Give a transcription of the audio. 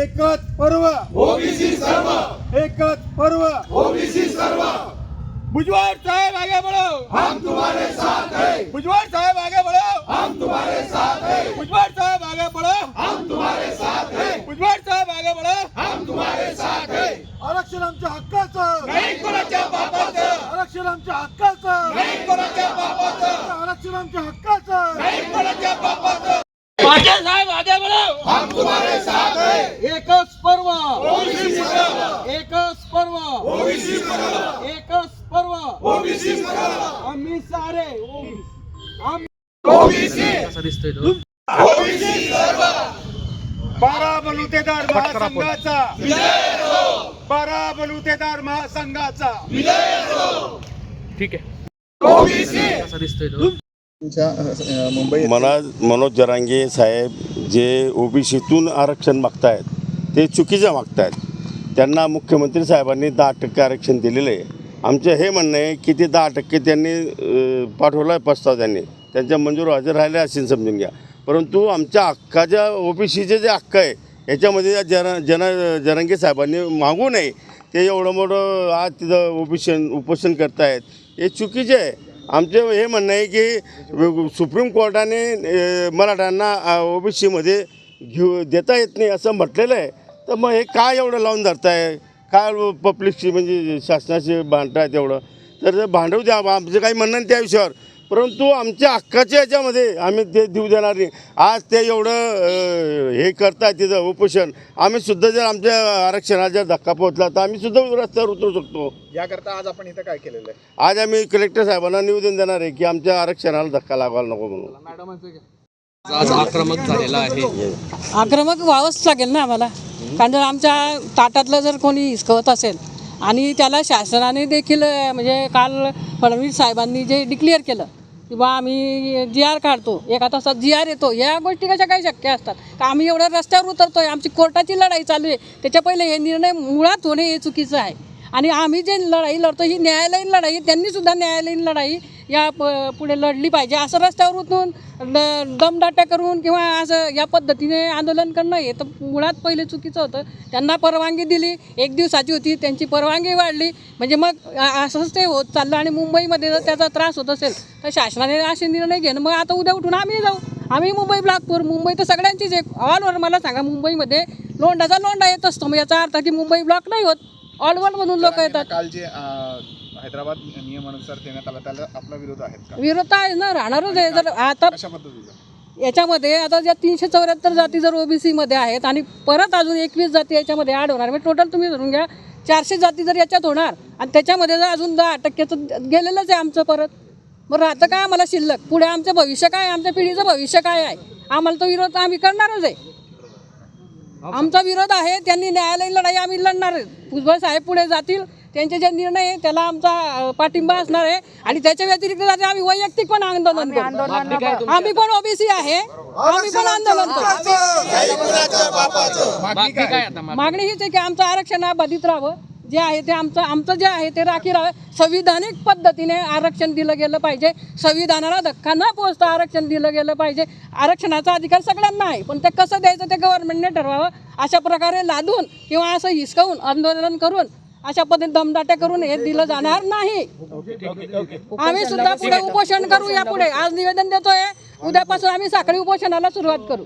एकच पर्व. ओबीसी सर्व. एकच पर्व. ओबीसी सर्व. भुजबळ साहेब आगे बढ़ो. हम तुम्हारे साथ हैं. भुजबळ साहेब आगे बढ़ो. हम तुम्हारे साथ हैं. भुजबळ साहेब आगे बढ़ो. हम तुम्हारे साथ हैं. भुजबळ साहेब आगे बढ़ो. हम तुम्हारे साथ हैं. आरक्षण आमच्या हक्काचं. नाही कोणाच्या बापाचं आरक्षण आमच्या हक्काचं. नाही कोणाच्या बापाचं आरक्षण आमच्या हक्काचं. नाही कोणाच्या बापाचं पाटील साहेब आगे बढ़ो. हम तुम्हारे साथ हैं एकच पर्व ओबीसी सर्व एकच पर्व ओबीसी सर्व एकच पर्व ओबीसी सर्व आम्ही सारे आम्ही ओबीसी दिसतोय ओबीसी सर्व. बारा बलुतेदार महासंघाचा. बारा बलुतेदार महासंघाचा. अ, मुंबई मनोज मनोज जरांगे साहेब जे ओबीसीतून आरक्षण मागतायत ते चुकीचं मागतायत. त्यांना मुख्यमंत्री साहेबांनी दहा टक्के आरक्षण दिलेलं आहे. आमचं हे म्हणणं आहे की ते दहा टक्के त्यांनी पाठवलं पाठवला आहे प्रस्ताव त्यांनी. त्यांच्या मंजूर हजर राहिले असेल समजून घ्या. परंतु आमच्या हक्काच्या ओबीसीचे जे हक्क आहे याच्यामध्ये या जन जन जरांगे साहेबांनी मागू नये. ते एवढं मोठं आज तिथं उपोषण उपोषण करतायत. हे चुकीचे आहे. आमचं हे म्हणणं आहे की सुप्रीम कोर्टाने अ, मराठ्यांना ओबीसीमध्ये घेऊ देता येत नाही असं म्हटलेलं आहे. तर मग हे काय एवढं लावून धरताय? काय पब्लिकशी म्हणजे शासनाशी भांडतायत एवढं? तर ते भांडवू द्या आमचं काही म्हणणं नाही त्या विषयावर. परंतु आमच्या हक्काच्या याच्यामध्ये आम्ही ते देऊ देणार नाही. आज ते एवढं हे करताय तिथं उपोषण. आम्ही सुद्धा जर आमच्या आरक्षणाला जर धक्का पोहोचला तर आम्ही सुद्धा रस्त्यावर उतरू शकतो. याकरता आज आपण इथं काय केलेलं आहे? आज आम्ही कलेक्टर साहेबांना निवेदन देणार आहे की आमच्या आरक्षणाला धक्का लागायला नको म्हणून. आज आक्रमक झालेला आहे. आक्रमक व्हावंच लागेल ना आम्हाला. कारण जर आमच्या ताटातलं जर कोणी हिसकवत असेल आणि त्याला शासनाने देखील म्हणजे काल फडणवीस साहेबांनी जे डिक्लेअर केलं की बा आम्ही जी आर काढतो एका तासात जी आर येतो या गोष्टी कशा काही शक्य असतात? का आम्ही एवढ्या रस्त्यावर उतरतोय? आमची कोर्टाची लढाई चालू आहे. त्याच्या पहिले हे निर्णय मुळात होणे हे चुकीचं आहे. आणि आम्ही जे लढाई लढतो ही न्यायालयीन लढाई आहे. न्यायालयीन लढाई या प पुढे लढली पाहिजे. असं रस्त्यावर उतरून दमदाट्या करून किंवा असं या पद्धतीने आंदोलन करणं हे तर मुळात पहिले चुकीचं होतं. त्यांना परवानगी दिली एक दिवसाची होती त्यांची परवानगी वाढली. म्हणजे मग असंच ते होत चाललं आणि मुंबईमध्ये जर त्याचा त्रास होत असेल तर शासनाने असे निर्णय घेणं. मग आता उद्या उठून आम्ही जाऊ. आम्ही मुंबई ब्लॉकपूर मुंबई तर सगळ्यांचीच एक ऑलवर मला सांगा मुंबईमध्ये लोंडाचा लोंडा येत असतो. मग याचा अर्थ की मुंबई ब्लॉक नाही होत. ऑलवरमधून लोक येतात. काल जे हैदराबाद नियमानुसार देण्यात आला त्याला आपला विरोध आहे का? विरोध आहे ना राहणारच आहे. जर आता कशा पद्धतीचा? याच्यामध्ये आता ज्या तीनशे चौऱ्याहत्तर जाती जर ओबीसी मध्ये आहेत आणि परत अजून एकवीस जाती याच्यामध्ये ॲड होणार म्हणजे टोटल तुम्ही धरून घ्या चारशे जाती जर याच्यात होणार आणि त्याच्यामध्ये जर अजून दहा टक्क्याचं गेलेलंच आहे आमचं परत मग राहतं काय आम्हाला शिल्लक? पुढे आमचं भविष्य काय आहे? आमच्या पिढीचं भविष्य काय आहे? आम्हाला तो विरोध आम्ही करणारच आहे. आमचा विरोध आहे त्यांनी न्यायालयीन लढाई आम्ही लढणार. भुजबळ साहेब पुढे जातील त्यांचे जे निर्णय आहे त्याला आमचा पाठिंबा असणार आहे. आणि त्याच्या व्यतिरिक्त जाते आम्ही वैयक्तिक पण आंदोलन करू आम्ही पण ओबीसी आहे. आम्ही पण आंदोलन करू मागणी हीच आहे की आमचं आरक्षण बाधित राहावं. जे आहे ते आमचं आमचं जे आहे ते राखी राहावं संविधानिक पद्धतीने आरक्षण दिलं गेलं पाहिजे. संविधानाला धक्का न पोचता आरक्षण दिलं गेलं पाहिजे. आरक्षणाचा अधिकार सगळ्यांना आहे. पण ते कसं द्यायचं ते गव्हर्नमेंटने ठरवावं. अशा प्रकारे लादून किंवा असं हिसकावून आंदोलन करून अशा पद्धतीने दमदाट्या करून हे दिलं जाणार नाही. आम्ही सुद्धा पुढे उपोषण करू या पुढे. आज निवेदन देतोय. उद्यापासून आम्ही साखळी उपोषणाला सुरुवात करू.